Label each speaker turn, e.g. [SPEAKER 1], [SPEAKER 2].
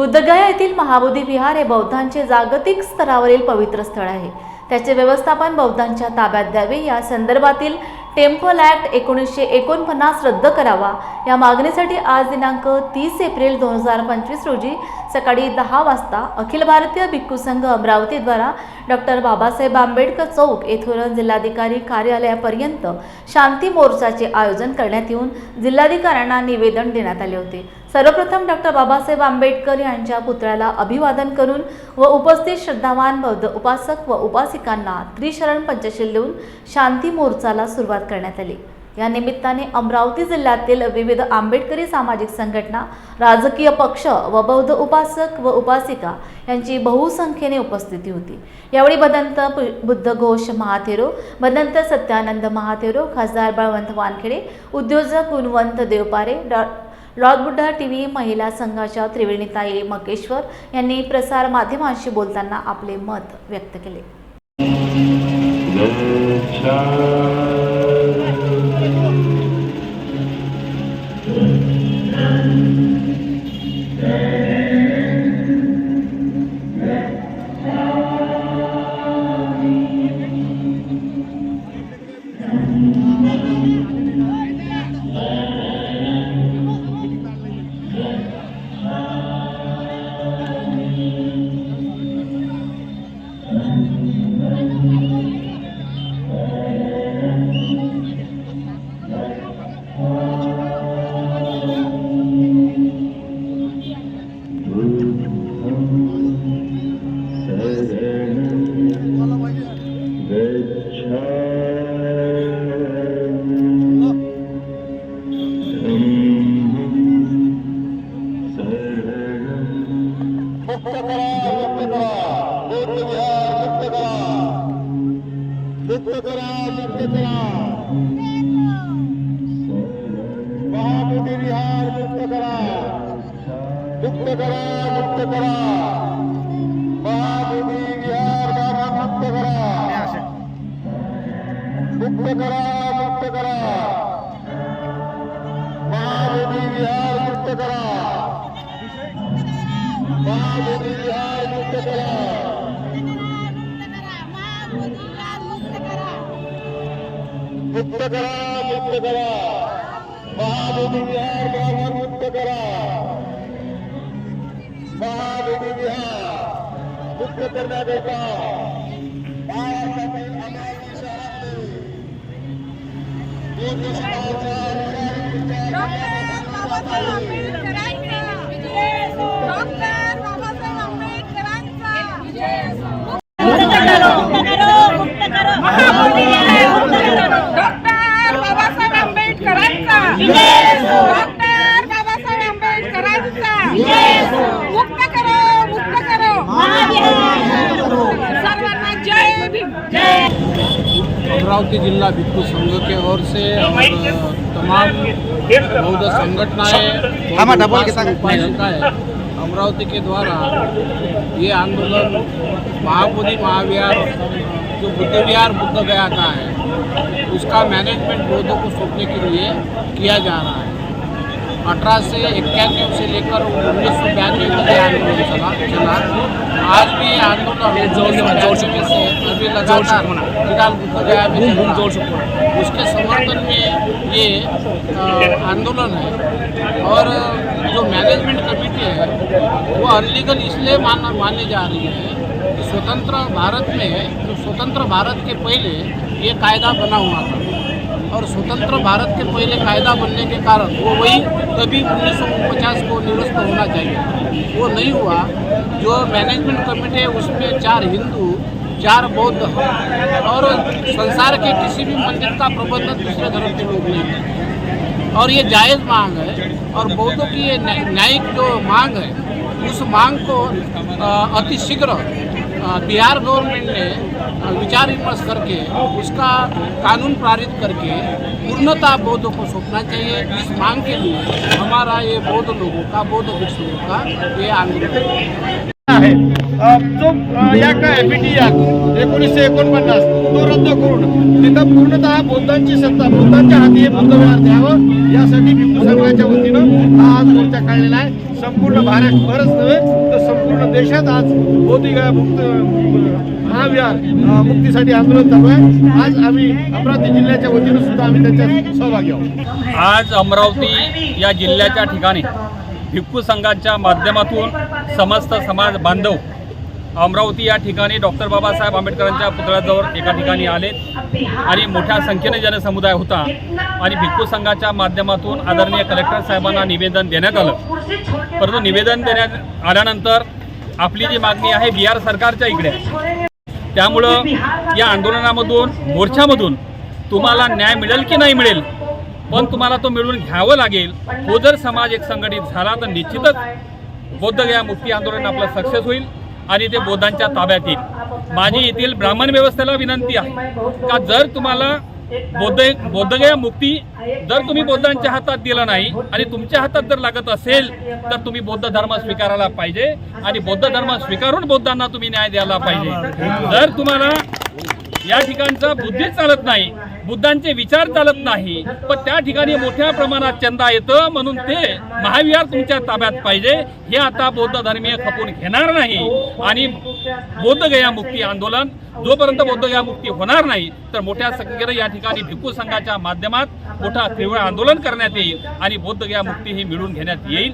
[SPEAKER 1] बुद्धगया येथील महाबोधी विहार हे बौद्धांचे जागतिक स्तरावरील पवित्र स्थळ आहे. त्याचे व्यवस्थापन बौद्धांच्या ताब्यात द्यावे. या संदर्भातील टेम्पल ॲक्ट एकोणीसशे एकोणपन्नास रद्द करावा. या मागणीसाठी आज दिनांक तीस एप्रिल दोन हजार पंचवीस रोजी सकाळी दहा वाजता अखिल भारतीय भिक्खू संघ अमरावतीद्वारा डॉक्टर बाबासाहेब आंबेडकर चौक येथून जिल्हाधिकारी कार्यालयापर्यंत शांती मोर्चाचे आयोजन करण्यात येऊन जिल्हाधिकाऱ्यांना निवेदन देण्यात आले होते. सर्वप्रथम डॉक्टर बाबासाहेब आंबेडकर यांच्या पुतळ्याला अभिवादन करून व उपस्थित श्रद्धावान बौद्ध उपासक व उपासिकांना त्रिशरण पंचशील देऊन शांती मोर्चाला सुरुवात करण्यात आली. या निमित्ताने अमरावती जिल्ह्यातील विविध आंबेडकरी सामाजिक संघटना राजकीय पक्ष व बौद्ध उपासक व उपासिका यांची बहुसंख्येने उपस्थिती होती. यावेळी भदंत बुद्ध घोष महाथेरो भदंत सत्यानंद महाथेरो खासदार बळवंत वानखेडे उद्योजक Gunwant Devpare Dr lord Buddha T V महिला संघाच्या त्रिवेणीताई मकेश्वर यांनी प्रसार माध्यमांशी बोलताना आपले मत व्यक्त केले.
[SPEAKER 2] मुक्त मुक्त करा मुक्त करा मुक्त करा महाबोधी विहार मुक्त करा मुक्त करा मुक्त करा महाबोधी विहार गाभा मुक्त करा मुक्त करा मुक्त करा महाबोधी विहार मुक्त करा महाबोधी मुक्त करा मुक्त करा. मुक्त महाबोधी विहार ब्राह्मण मुक्त करा. महाबोधी विहार मुक्त करण्याकरिता बाळासाहेब आंबेडकर शहरातले बौद्ध समाजाच्या
[SPEAKER 3] डॉक्टर
[SPEAKER 4] अमरावती जिला भिक्खू संघ के ओर से और तमाम बौद्ध संगठनाएँ बौद्ध अमरावती के द्वारा ये आंदोलन महाबोधि महाविहार जो बुद्ध विहार बुद्ध गया का है उसका मैनेजमेंट बौद्धों को सौंपने के लिए किया जा रहा है। अठारह से इक्यानवे से लेकर उन्नीस सौ बयानवे तक ये आंदोलन चला चला। आज भी ये आंदोलन ज़ोर से अभी लगातार फ़िलहाल गया में रहा है। उसके समर्थन में ये आंदोलन है। और जो मैनेजमेंट कमेटी है वो अनलीगल इसलिए मान मानी जा रही है कि स्वतंत्र भारत में जो स्वतंत्र भारत के पहले ये कायदा बना हुआ था। और स्वतंत्र भारत के पहले कायदा बनने के कारण वो वही तभी उन्नीस को निरस्त होना चाहिए वो नहीं हुआ। जो मैनेजमेंट कमेटी है उसमें चार हिंदू चार बौद्ध और संसार के किसी भी मंदिर का प्रबंधन दूसरे धर्म के लोग नहीं करते। और ये जायज़ मांग है और बौद्धों की ये न्यायिक जो मांग है उस मांग को अ, अति शीघ्र अ, बिहार गवर्नमेंट ने विचार विमर्श करके उसका कानून पारित करके पूर्णता बौद्धों को सौंपना चाहिए. इस मांग के लिए हमारा ये बौद्ध लोगों का बौद्ध भिक्षुओं का ये आंदोलन है
[SPEAKER 2] आहे बी टी ॲक्ट या एकोणीसशे एकोणपन्नास. तो रद्द करून तिथं पूर्णतः बौद्धांची सत्ता बौद्धांच्या हाती हे बुद्ध द्यावं यासाठी हिंदू संघाच्या वतीनं हा आज मोर्चा काढलेला आहे. संपूर्ण महाराष्ट्रभरच नव्हे तर संपूर्ण देशात आज बौद्धिक मुक्त महाविहार मुक्तीसाठी आंदोलन चालू आहे. आज आम्ही अमरावती जिल्ह्याच्या वतीनं सुद्धा आम्ही त्याच्यात सहभागी आहोत.
[SPEAKER 5] आज अमरावती या जिल्ह्याच्या ठिकाणी भिक्खू संघाच्या माध्यमातून समस्त समाज बांधव अमरावती या ठिकाणी डॉक्टर बाबासाहेब आंबेडकरांच्या पुतळ्याजवळ एका ठिकाणी आले आणि मोठ्या संख्येने जनसमुदाय होता आणि भिक्खू संघाच्या माध्यमातून आदरणीय कलेक्टर साहेबांना निवेदन देण्यात आलं. परंतु निवेदन देण्यात आल्यानंतर आपली जी मागणी आहे बिहार सरकारच्या इकडे. त्यामुळं या आंदोलनामधून मोर्चामधून तुम्हाला न्याय मिळेल की नाही मिळेल पण तुम्हाला तो मिळवून घ्यावं लागेल. तो जर समाज एक संघटित झाला तर निश्चितच बौद्धगया मुक्ती आंदोलन आपलं सक्सेस होईल. आणि ते बौद्धांच्या ताब्यात येईल. माझी येथील ब्राह्मण व्यवस्थेला विनंती आहे का जर तुम्हाला बौद्ध बौद्धगया मुक्ती जर तुम्ही बौद्धांच्या हातात दिला नाही आणि तुमच्या हातात जर लागत असेल तर तुम्ही बौद्ध धर्म स्वीकारायला पाहिजे आणि बौद्ध धर्म स्वीकारून बौद्धांना तुम्ही न्याय द्यायला पाहिजे. जर तुम्हाला या ठिकाणचं बुद्धी चालत नाही बुद्धांचे विचार चालत नाही पण त्या ठिकाणी मोठ्या प्रमाणात चंदा येतं म्हणून ते महाविहार तुमच्या ताब्यात पाहिजे. हे आता बौद्ध धर्मीय खपून घेणार नाही. आणि बौद्धगया मुक्ती आंदोलन जोपर्यंत बौद्धगया मुक्ती होणार नाही तर मोठ्या संख्येनं या ठिकाणी भिक्खू संघाच्या माध्यमात मोठा तीव्र आंदोलन करण्यात येईल आणि बौद्धगया मुक्ती ही मिळवून घेण्यात येईल.